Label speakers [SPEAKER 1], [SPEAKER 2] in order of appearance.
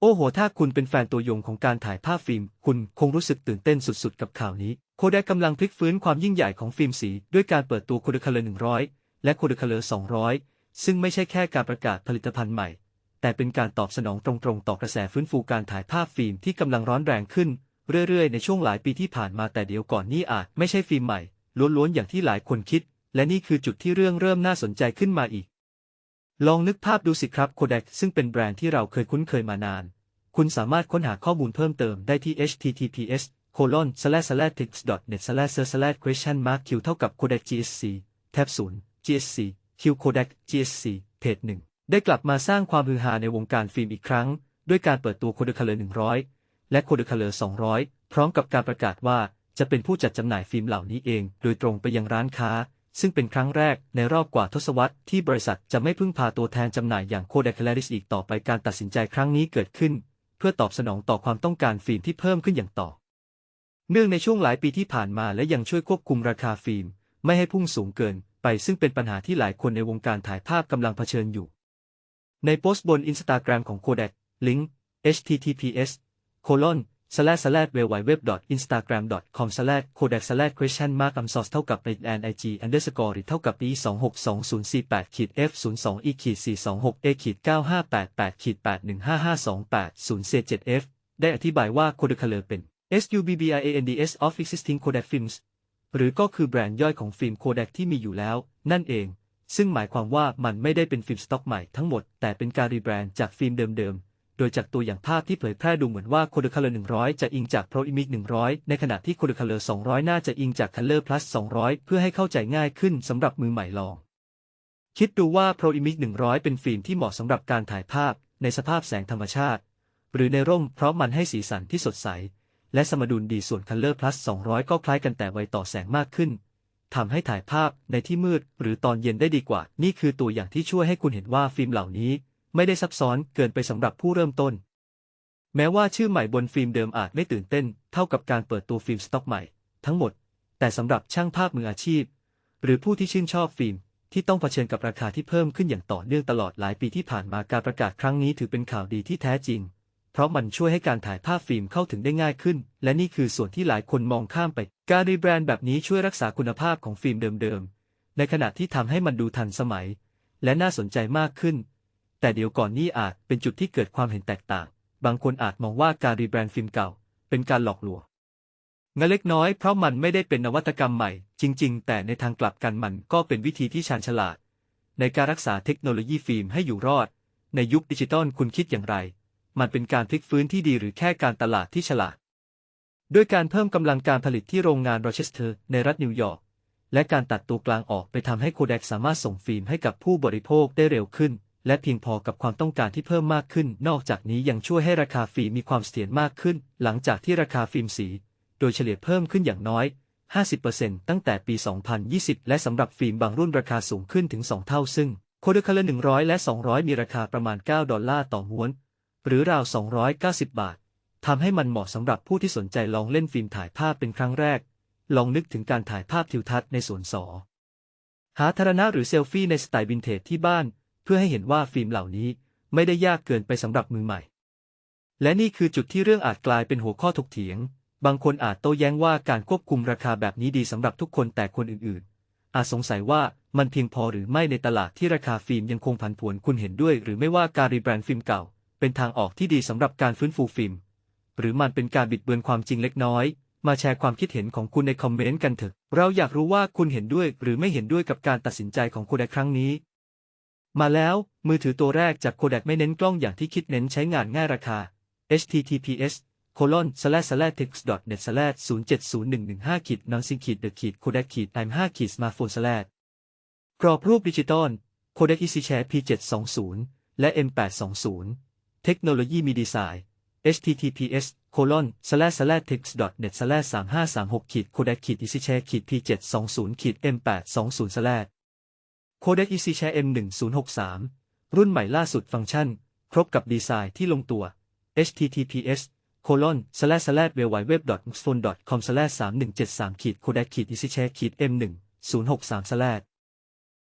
[SPEAKER 1] โอ้โห ถ้าคุณเป็นแฟนตัวยงของการถ่ายภาพฟิล์ม คุณคงรู้สึกตื่นเต้นสุดๆ กับข่าวนี้ โคเดกกำลังพลิกฟื้นความยิ่งใหญ่ของฟิล์มสี ด้วยการเปิดตัวโคเดคัลเลอร์100 และโคเดคัลเลอร์200 ซึ่งไม่ใช่แค่การประกาศผลิตภัณฑ์ใหม่ แต่เป็นการตอบสนองตรงๆ ต่อกระแสฟื้นฟูการถ่ายภาพฟิล์มที่กำลังร้อนแรงขึ้น เรื่อยๆ ในช่วงหลายปีที่ผ่านมาแต่เดี๋ยวก่อนนี่อาจไม่ใช่ฟิล์มใหม่ล้วนๆอย่างที่หลายคนคิด และนี่คือจุดที่เรื่องเริ่มน่าสนใจขึ้นมาอีก ลองนึกภาพดูสิครับโคเดกซึ่งเป็นแบรนด์ที่เราเคยคุ้นเคยมานาน คุณสามารถค้นหาข้อมูลเพิ่มเติมได้ที่ https colon slash slash text net slash slash question mark q เท่ากับ Kodak GSC แท็บ0 GSC Q Kodak GSC เพจหนึ่งได้กลับมาสร้างความฮือฮาในวงการฟิล์มอีกครั้ง ด้วยการเปิดตัว Kodak Color 100 และ Kodak Color 200 พร้อมกับการประกาศว่าจะเป็นผู้จัดจำหน่ายฟิล์มเหล่านี้เอง โดยตรงไปยังร้านค้า ซึ่งเป็นครั้งแรกในรอบกว่าทศวรรษที่บริษัทจะไม่พึ่งพาตัวแทนจำหน่ายอย่าง Kodak Claris อีกต่อไปการตัดสินใจครั้งนี้เกิดขึ้น เพื่อตอบสนองต่อความต้องการฟิล์มที่เพิ่มขึ้นอย่างต่อ เนื่องในช่วงหลายปีที่ผ่านมาและยังช่วยควบคุมราคาฟิล์ม ไม่ให้พุ่งสูงเกินไปซึ่งเป็นปัญหาที่หลายคนในวงการถ่ายภาพกำลังเผชิญอยู่ ในโพสต์บนอินสตาแกรมของ Kodak ลิงก์ https colon slash slash w w w instagram com slash kodak slash question mark am source เท่ากับ i n ig underscore หรือเท่ากับ e 2 6 2 0 4 8ขีด f 0 2 e ขีด4 2 6 a ขีด9 5 8 8ขีด8 1 5 5 2 8 0 c 7 f ได้อธิบายว่า Kodak Color เป็น SUBBRANDS of existing Kodak films หรือก็คือแบรนด์ย่อยของฟิล์ม Kodak ที่มีอยู่แล้ว นั่นเอง ซึ่งหมายความว่ามันไม่ได้เป็นฟิล์มสต็อกใหม่ทั้งหมด แต่เป็นการรีแบรนด์จากฟิล์มเดิมๆ โดยจากตัวอย่างภาพที่เผยแพร่ดูเหมือนว่า Kodak Color 100 จะอิงจาก Pro Image 100 ในขณะที่ Kodak Color 200 น่าจะอิงจาก Color Plus 200 เพื่อให้เข้าใจง่ายขึ้นสำหรับมือใหม่ลอง คิดดูว่า Pro Image 100 เป็นฟิล์มที่เหมาะสำหรับการถ่ายภาพ ในสภาพแสงธรรมชาติ หรือในร่มเพราะมันให้สีสันที่สดใส และสมดุลดีส่วน Color Plus 200 ก็คล้ายกันแต่ไวต่อแสงมากขึ้นทำให้ถ่ายภาพในที่มืด หรือตอนเย็นได้ดีกว่า นี่คือตัวอย่างที่ช่วยให้คุณเห็นว่าฟิล์มเหล่านี้ ไม่ได้ซับซ้อนเกินไปสำหรับผู้เริ่มต้น แม้ว่าชื่อใหม่บนฟิล์มเดิมอาจไม่ตื่นเต้น เท่ากับการเปิดตัวฟิล์มสต็อกใหม่ ทั้งหมด แต่สำหรับช่างภาพมืออาชีพ หรือผู้ที่ชื่นชอบฟิล์มที่ต้องเผชิญกับราคาที่เพิ่มขึ้นอย่างต่อเนื่องตลอดหลายปีที่ผ่านมาการประกาศครั้งนี้ถือเป็นข่าวดีที่แท้จริง เพราะมันช่วยให้การถ่ายภาพฟิล์มเข้าถึงได้ง่ายขึ้น และนี่คือส่วนที่หลายคนมองข้ามไป การรีแบรนด์แบบนี้ช่วยรักษาคุณภาพของฟิล์มเดิมๆ ในขณะที่ทำให้มันดูทันสมัย และน่าสนใจมากขึ้น แต่เดี๋ยวก่อนนี่อาจเป็นจุดที่เกิดความเห็นแตกต่าง บางคนอาจมองว่าการรีแบรนด์ฟิล์มเก่า เป็นการหลอกลวงงนเล็กน้อยเพราะมันไม่ได้เป็นนวัตกรรมใหม่ จริง ๆ แต่ในทางกลับกันมันก็เป็นวิธีที่ชาญฉลาด ในการรักษาเทคโนโลยีฟิล์มให้อยู่รอด ในยุคดิจิตอลคุณคิดอย่างไร มันเป็นการพลิกฟื้นที่ดีหรือแค่การตลาดที่ฉลาด ด้วยการเพิ่มกำลังการผลิตที่โรงงานโรเชสเตอร์ ในรัฐนิวยอร์กและการตัดตัวกลางออกไปทำให้โคเดกสามารถส่งฟิล์มให้กับผู้บริโภคได้เร็วขึ้น และเพียงพอกับความต้องการที่เพิ่มมากขึ้น นอกจากนี้ยังช่วยให้ราคาฟิล์มมีความเสถียรมากขึ้น หลังจากที่ราคาฟิล์มสี โดยเฉลี่ยเพิ่มขึ้นอย่างน้อย 50%ตั้งแต่ปี 2020 และสำหรับฟิล์มบางรุ่นราคาสูงขึ้นถึง 2 เท่าซึ่ง โคเดคัลเลอร์100 และ 200 มีราคาประมาณ 9 ดอลลาร์ต่อม้วน หรือราว 290 บาททำให้มันเหมาะสำหรับผู้ที่สนใจลองเล่นฟิล์มถ่ายภาพเป็นครั้งแรก ลองนึกถึงการถ่ายภาพทิวทัศน์ในสวนสอหาธารณะหรือเซลฟี่ในสไตล์วินเทจที่บ้าน เพื่อให้เห็นว่าฟิล์มเหล่านี้ไม่ได้ยากเกินไปสำหรับมือใหม่ และนี่คือจุดที่เรื่องอาจกลายเป็นหัวข้อถกเถียง บางคนอาจโต้แย้งว่าการควบคุมราคาแบบนี้ดีสำหรับทุกคนแต่คนอื่นๆ อาจสงสัยว่ามันเพียงพอหรือไม่ในตลาดที่ราคาฟิล์มยังคงผันผวนคุณเห็นด้วย หรือไม่ว่าการรีแบรนด์ฟิล์มเก่า เป็นทางออกที่ดีสำหรับการฟื้นฟูฟิล์มหรือมันเป็นการบิดเบือนความจริงเล็กน้อย มาแชร์ความคิดเห็นของคุณในคอมเมนต์กันเถอะ เราอยากรู้ว่าคุณเห็นด้วยหรือไม่เห็นด้วยกับการตัดสินใจของโคแดกครั้งนี้ มาแล้ว มือถือตัวแรกจากโคแดกไม่เน้นกล้องอย่างที่คิดเน้นใช้งานง่ายราคา https colon slash slash text net slash 0 7 0 1 1 5ขีด non sync ขีด the ขีด codec ขีด time 5ขีด smartphone slash กรอบรูปดิจิตอล Codec EasyShare P720 และ M820 เทคโนโลยีมีดีไซน์ https colon slash slash text net slash 3536ขีด codec ขีด EasyShare ขีด P720 ขีด M820 slash Codec EasyShare M1063 รุ่นใหม่ล่าสุดฟังก์ชัน ครบกับดีไซน์ที่ลงตัว https colon slash slash www.phone.com slash 3173 codec EasyShare M1063 slash